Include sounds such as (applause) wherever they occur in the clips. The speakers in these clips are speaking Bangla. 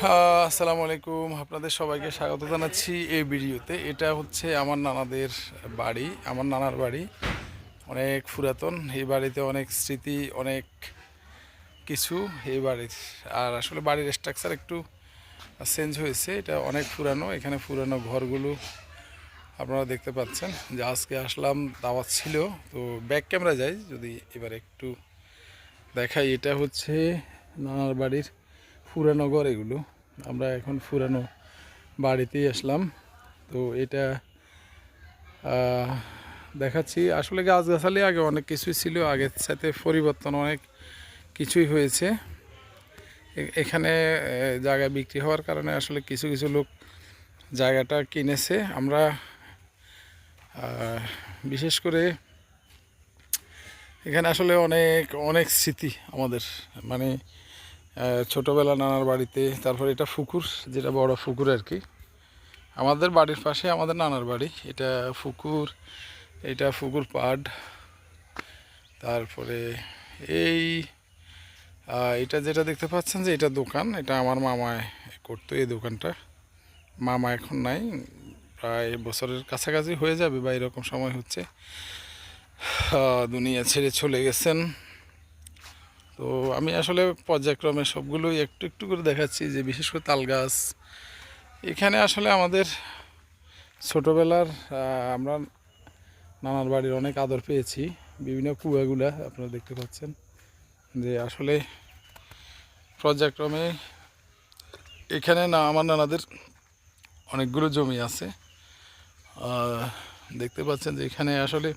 আসসালামু আলাইকুম। আপনাদের সবাইকে স্বাগত জানাচ্ছি এই ভিডিওতে। এটা হচ্ছে আমার নানাদের বাড়ি, আমার নানার বাড়ি। অনেক পুরাতন, এই বাড়িতে অনেক স্মৃতি, অনেক কিছু এই বাড়ির। আর আসলে বাড়ির স্ট্রাকচার একটু চেঞ্জ হয়েছে। এটা অনেক পুরানো, এখানে পুরানো ঘরগুলো আপনারা দেখতে পাচ্ছেন। যে আজকে আসলাম, দাওয়াত ছিল। তো ব্যাক ক্যামেরা যাই, যদি এবার একটু দেখাই। এটা হচ্ছে নানার বাড়ির পুরানো ঘর এগুলো। আমরা এখন পুরানো বাড়িতেই আসলাম। তো এটা দেখাচ্ছি। আসলে গাছগাছালি আগে অনেক কিছুই ছিল। আগের সাথে পরিবর্তন অনেক কিছুই হয়েছে। এখানে জায়গা বিক্রি হওয়ার কারণে আসলে কিছু কিছু লোক জায়গাটা কিনেছে। আমরা বিশেষ করে এখানে আসলে অনেক অনেক স্মৃতি আমাদের। মানে ছোটবেলা নানার বাড়িতে, তারপর এটা পুকুর যেটা বড় পুকুর আর কি। আমাদের বাড়ির পাশে আমাদের নানার বাড়ি, এটা পুকুর এটা পুকুর পাড়, তারপরে এই এটা যেটা দেখতে পাচ্ছেন যে এটা দোকান, এটা আমার মামায় করতো এই দোকানটা। মামা এখন নাই, প্রায় বছরের কাছাকাছি হয়ে যাবে বা এরকম সময় হচ্ছে। দুনিয়া ছেড়ে চলে গেছেন। তো আমি আসলে পর্যায়ক্রমে সবগুলোই একটু একটু করে দেখাচ্ছি, যে বিশেষ করে তাল গাছ। এখানে আসলে আমাদের ছোটোবেলার আমরা নানার বাড়ির অনেক আদর পেয়েছি, বিভিন্ন কুয়াগুলা আপনারা দেখতে পাচ্ছেন, যে আসলে পর্যায়ক্রমে এখানে না, আমার নানাদের অনেকগুলো জমি আছে। দেখতে পাচ্ছেন যে এখানে আসলে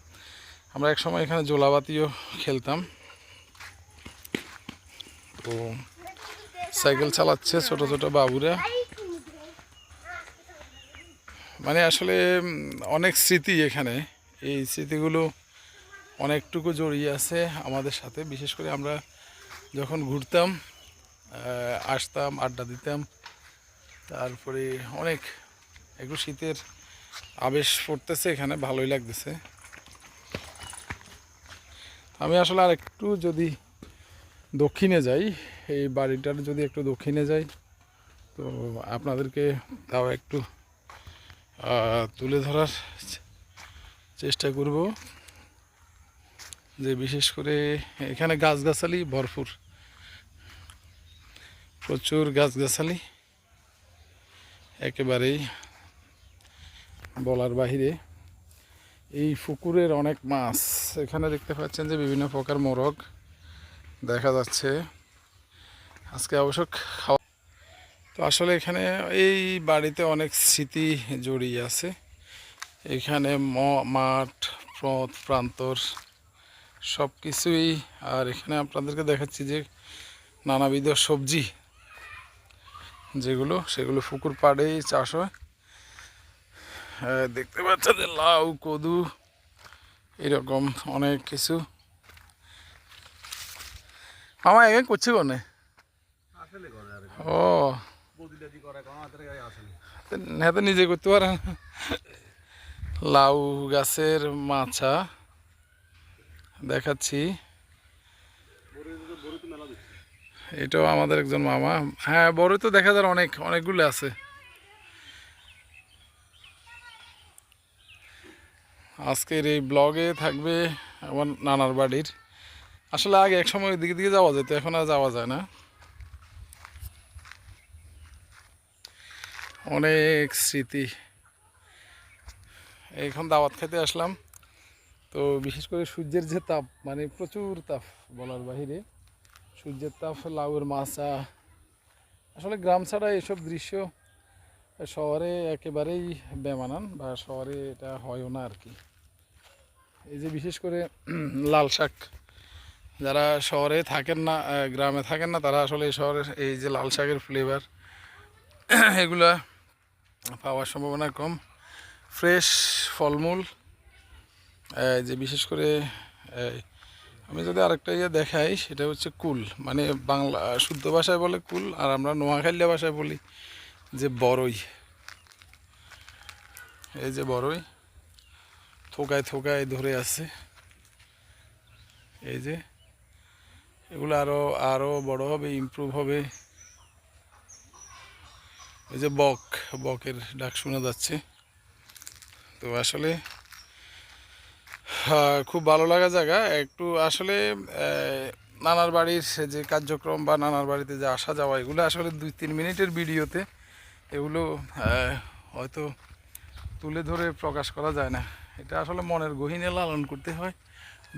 আমরা এক সময় এখানে জোলাবাতিও খেলতাম। সাইকেল চালাচ্ছে ছোট ছোট বাবুরা। মানে আসলে অনেক স্মৃতি এখানে। এই স্মৃতিগুলো অনেকটুকু জড়িয়ে আছে আমাদের সাথে। বিশেষ করে আমরা যখন ঘুরতাম আসতাম, আড্ডা দিতাম, তারপরে অনেক, একটু শীতের আবেশ পড়তেছে এখানে, ভালোই লাগতেছে। আমি আসলে আর একটু যদি দক্ষিণে যাই, এই বাড়িটার যদি একটু দক্ষিণে যাই, তো আপনাদেরকে তাও একটু তুলে ধরার চেষ্টা করব। যে বিশেষ করে এখানে গাছগাছালি ভরপুর। প্রচুর গাছগাছালি একেবারেই বলার বাহিরে। এই পুকুরের অনেক মাছ, এখানে দেখতে পাচ্ছেন যে বিভিন্ন প্রকার মোরগ দেখা যাচ্ছে। আজকে অবশ্য খাওয়া তো আসলে এখানে এই বাড়িতে অনেক স্মৃতি জড়িয়ে আছে। এখানে মাঠ, পথ, প্রান্তর সব কিছুই আর এখানে আপনাদেরকে দেখাচ্ছি যে নানাবিধ সবজি যেগুলো, সেগুলো পুকুর পাড়েই চাষ হয়। দেখতে পাচ্ছেন যে লাউ, কদু, এরকম অনেক কিছু। আমার এখানে করছি কোনে? ও। হ্যাঁ তো নিজে করতে পারেন লাউ গাছের মাছা দেখাচ্ছি। এটাও আমাদের একজন মামা। হ্যাঁ বড় তো দেখা যায় অনেক অনেকগুলো আছে। আজকের এই ব্লগে থাকবে আমার নানার বাড়ির। আসলে আগে এক সময় দিকে দিকে যাওয়া যেত, এখন আর যাওয়া যায় না। অনেক স্মৃতি। এখন দাওয়াত খেতে আসলাম। তো বিশেষ করে সূর্যের যে তাপ মানে প্রচুর তাপ বলার বাহিরে। সূর্যের তাপ, লাউয়ের মাছা আসলে গ্রাম ছাড়া এসব দৃশ্য শহরে একেবারেই বেমানান বা শহরে এটা হয়ও না আর কি। এই যে বিশেষ করে লাল শাক। যারা শহরে থাকেন না গ্রামে থাকেন না, তারা আসলে এই শহরের এই যে লাল শাকের ফ্লেভার এগুলা পাওয়ার সম্ভাবনা কম। ফ্রেশ ফলমূল যে বিশেষ করে আমি যদি আরেকটা ইয়ে দেখাই, সেটা হচ্ছে কুল। মানে বাংলা শুদ্ধ ভাষায় বলে কুল, আর আমরা নোয়াখালিয়া ভাষায় বলি যে বড়ই এই যে বড়ই থোকায় থোকায় ধরে আছে। এই যে এগুলো আরও আরও বড় হবে ইমপ্রুভ হবে। এই যে বক, বকের ডাক শোনা যাচ্ছে। তো আসলে খুব ভালো লাগা জায়গা। একটু আসলে নানার বাড়ির যে কার্যক্রম বা নানার বাড়িতে যে আসা যাওয়া, এগুলো আসলে দুই তিন মিনিটের ভিডিওতে এগুলো হয়তো তুলে ধরে প্রকাশ করা যায় না। এটা আসলে মনের গহিনে লালন করতে হয়,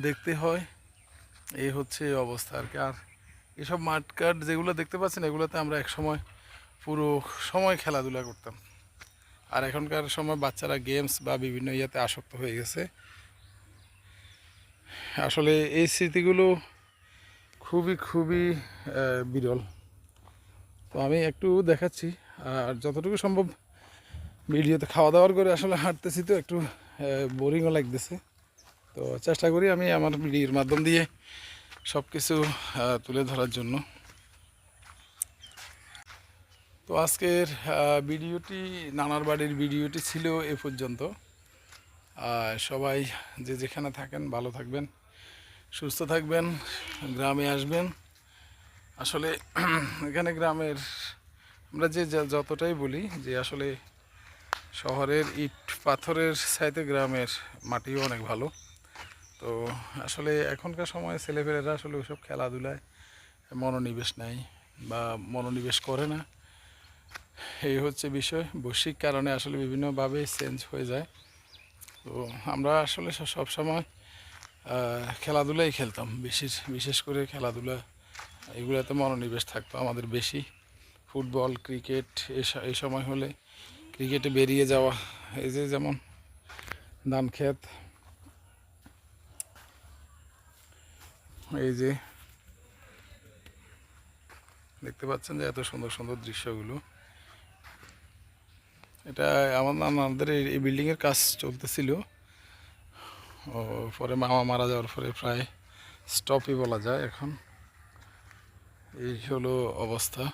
দেখতে হয়। এই হচ্ছে এই অবস্থা আর কি। আর এসব মাঠঘাট যেগুলো দেখতে পাচ্ছেন, এগুলোতে আমরা এক সময় পুরো সময় খেলাধুলা করতাম। আর এখনকার সময় বাচ্চারা গেমস বা বিভিন্ন ইয়েতে আসক্ত হয়ে গেছে। আসলে এই স্মৃতিগুলো খুবই খুবই বিরল। তো আমি একটু দেখাচ্ছি, আর যতটুকু সম্ভব ভিডিওতে খাওয়া দাওয়ার করে আসলে হাঁটতেছি তো, একটু বোরিংও লাগতেছে। তো চেষ্টা করি আমি আমার ভিডিওর মাধ্যম দিয়ে সব কিছু তুলে ধরার জন্য। তো আজকের ভিডিওটি, নানার বাড়ির ভিডিওটি ছিল এ পর্যন্ত। সবাই যে যেখানে থাকেন, ভালো থাকবেন, সুস্থ থাকবেন, গ্রামে আসবেন। আসলে (clears throat) এখানে গ্রামের, আমরা যে যতটাই বলি যে আসলে শহরের ইট পাথরের সাইতে গ্রামের মাটিও অনেক ভালো। তো আসলে এখনকার সময় ছেলেপেলেরা আসলে ওইসব খেলাধুলায় মনোনিবেশ নেয় বা মনোনিবেশ করে না। এই হচ্ছে বিষয়। বৈশ্বিক কারণে আসলে বিভিন্নভাবে চেঞ্জ হয়ে যায়। তো আমরা আসলে সব- সময় খেলাধুলাই খেলতাম। বিশেষ বিশেষ করে খেলাধুলা এগুলোতে মনোনিবেশ থাকতো আমাদের বেশি। ফুটবল, ক্রিকেট এই সময় হলে ক্রিকেটে বেরিয়ে যাওয়া, এই যে যেমন ধান ক্ষেত এই যে দেখতে পাচ্ছেন যে এত সুন্দর সুন্দর দৃশ্যগুলো। এটা আমার আমাদের এই- বিল্ডিংয়ের কাজ চলতেছিল। ও, পরে মামা মারা যাওয়ার পরে প্রায় স্টপই বলা যায় এখন। এই হলো অবস্থা।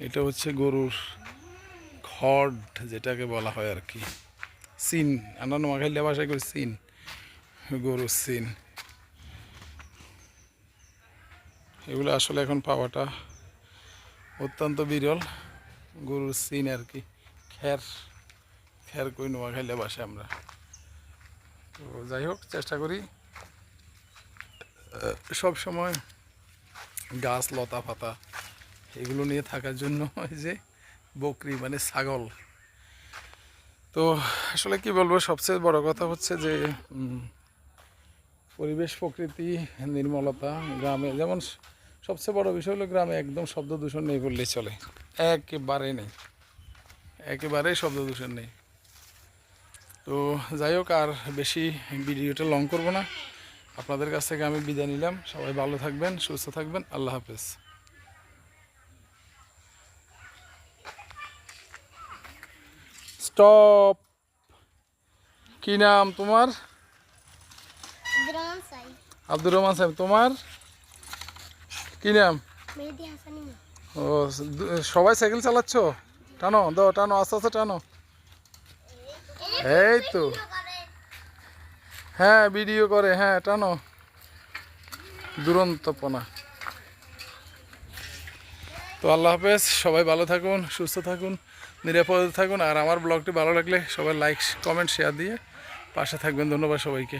এটা হচ্ছে গরুর খড়, যেটাকে বলা হয় আর কি। সিন আমরা নোয়াখালী ভাষায় করি সিন। গরুর সিন এগুলো আসলে এখন পাওয়াটা অত্যন্ত বিরল। গরুর সিন আর কি, খ্যার খ্যার কই নোয়া খাইলে বাসে আমরা। তো যাই হোক, চেষ্টা করি। সব সময় গাছ, লতা পাতা, এগুলো নিয়ে থাকার জন্য (laughs) যে বকরি মানে ছাগল। তো আসলে কি বলব, সবচেয়ে বড় কথা হচ্ছে যে পরিবেশ, প্রকৃতি, নির্মলতা, গ্রামে। যেমন সবচেয়ে বড় বিষয় হলো গ্রামে একদম শব্দ দূষণ নেই বললেই চলে। একেবারে নেই। একেবারেই শব্দ দূষণ নেই। তো যাই হোক, আর বেশি ভিডিওটা লং করব না। আপনাদের কাছ থেকে আমি বিদায় নিলাম। সবাই ভালো থাকবেন, সুস্থ থাকবেন। আল্লাহ হাফেজ। স্টপ! কি নাম তোমার? আব্দুর রহমান সাহেব। তোমার? কি নাম। ও সবাই সাইকেল চালাচ্ছ? টানো দাও টানো আস্তে আস্তে টানো। এই তো। হ্যাঁ ভিডিও করে হ্যাঁ টানো। দুরন্তপনা। তো আল্লাহ হাফেজ সবাই ভালো থাকুন সুস্থ থাকুন নিরাপদে থাকুন আর আমার ব্লগটি ভালো লাগলে সবাই লাইক কমেন্ট শেয়ার দিয়ে পাশে থাকবেন। ধন্যবাদ সবাইকে।